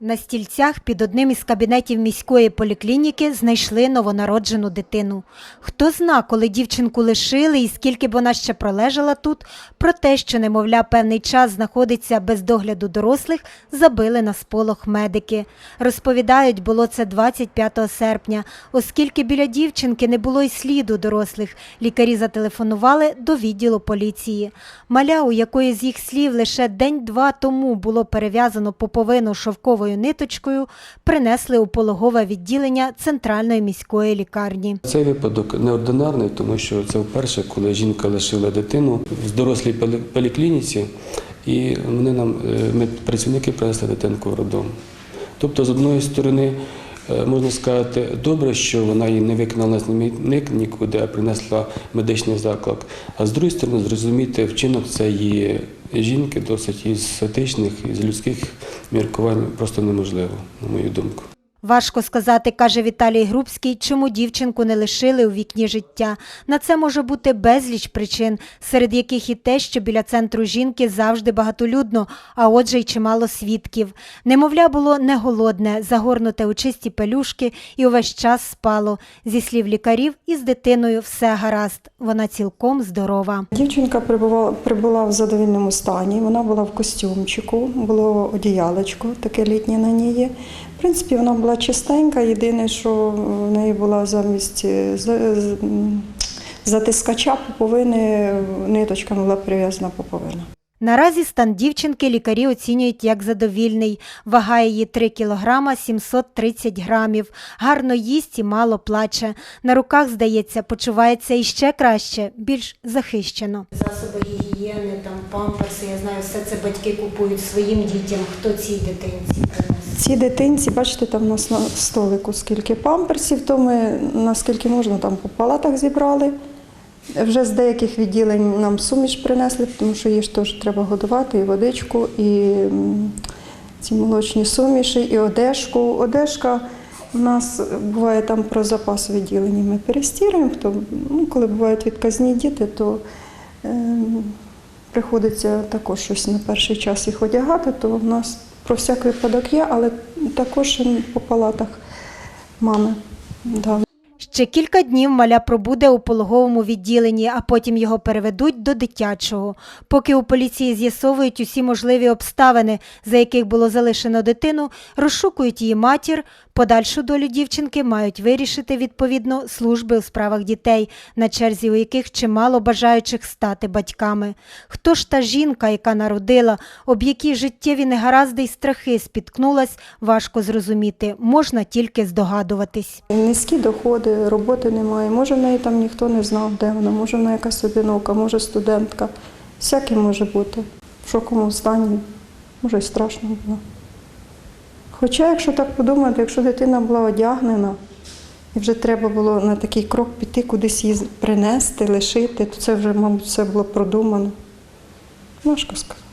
На стільцях під одним із кабінетів міської поліклініки знайшли новонароджену дитину. Хто зна, коли дівчинку лишили і скільки б вона ще пролежала тут, про те, що немовля певний час знаходиться без догляду дорослих, забили на сполох медики. Розповідають, було це 25 серпня. Оскільки біля дівчинки не було й сліду дорослих, лікарі зателефонували до відділу поліції. Маля, у якої з їх слів лише день-два тому було перев'язано поповину шовковою ниточкою, принесли у пологове відділення центральної міської лікарні. Цей випадок неординарний, тому що це вперше, коли жінка лишила дитину в дорослій поліклініці, і вони нам ми працівники принесли дитинку в роддом. Тобто, з одної сторони, е, можна сказати, добре, що вона її не виконала з смітник нікуди, а принесла медичний заклад. А з другої сторони, зрозуміти вчинок цієї жінки досить із етичних, із людських міркувань просто неможливо, на мою думку. Важко сказати, каже Віталій Грубський, чому дівчинку не лишили у вікні життя. На це може бути безліч причин, серед яких і те, що біля центру жінки завжди багатолюдно, а отже й чимало свідків. Немовля було не голодне, загорнуте у чисті пелюшки і увесь час спало. Зі слів лікарів, із дитиною все гаразд. Вона цілком здорова. Дівчинка прибула, прибула в задовільному стані. Вона була в костюмчику, було одіялечко, таке літнє на ній. В принципі, вона була чистенька. Єдине, що в неї була замість е, м, затискача поповини, ниточками була прив'язана поповина. Наразі стан дівчинки лікарі оцінюють як задовільний. Вага її 3 кг 730 грамів. Гарно їсть і мало плаче. На руках, здається, почувається іще краще, більш захищено. Засоби там памперси, я знаю, все це батьки купують своїм дітям. Хто цій дитинці? Ці дитинці, бачите, там у нас на столику скільки памперсів, то ми наскільки можна там по палатах зібрали. Вже з деяких відділень нам суміш принесли, тому що їх ж теж треба годувати, і водичку, і ці молочні суміші, і одежку. Одежка у нас буває там про запас відділення. Ми перестіруємо. Хто, ну, коли бувають відказні діти, то приходиться також щось на перший час їх одягати, то в нас про всяк випадок є, але також по палатах мами. Ще кілька днів маля пробуде у пологовому відділенні, а потім його переведуть до дитячого. Поки у поліції з'ясовують усі можливі обставини, за яких було залишено дитину, розшукують її матір. Подальшу долю дівчинки мають вирішити відповідно служби у справах дітей, на черзі у яких чимало бажаючих стати батьками. Хто ж та жінка, яка народила, об які життєві негаразди й страхи спіткнулась, важко зрозуміти, можна тільки здогадуватись. Низькі доходи, роботи немає. Може, в неї там ніхто не знав, де вона, може, вона якась одинока, може студентка. Всяке може бути. В шоковому стані, може, й страшно було. Хоча, якщо так подумати, якщо дитина була одягнена, і вже треба було на такий крок піти, кудись її принести, лишити, то це вже, мабуть, все було продумано. Важко сказати.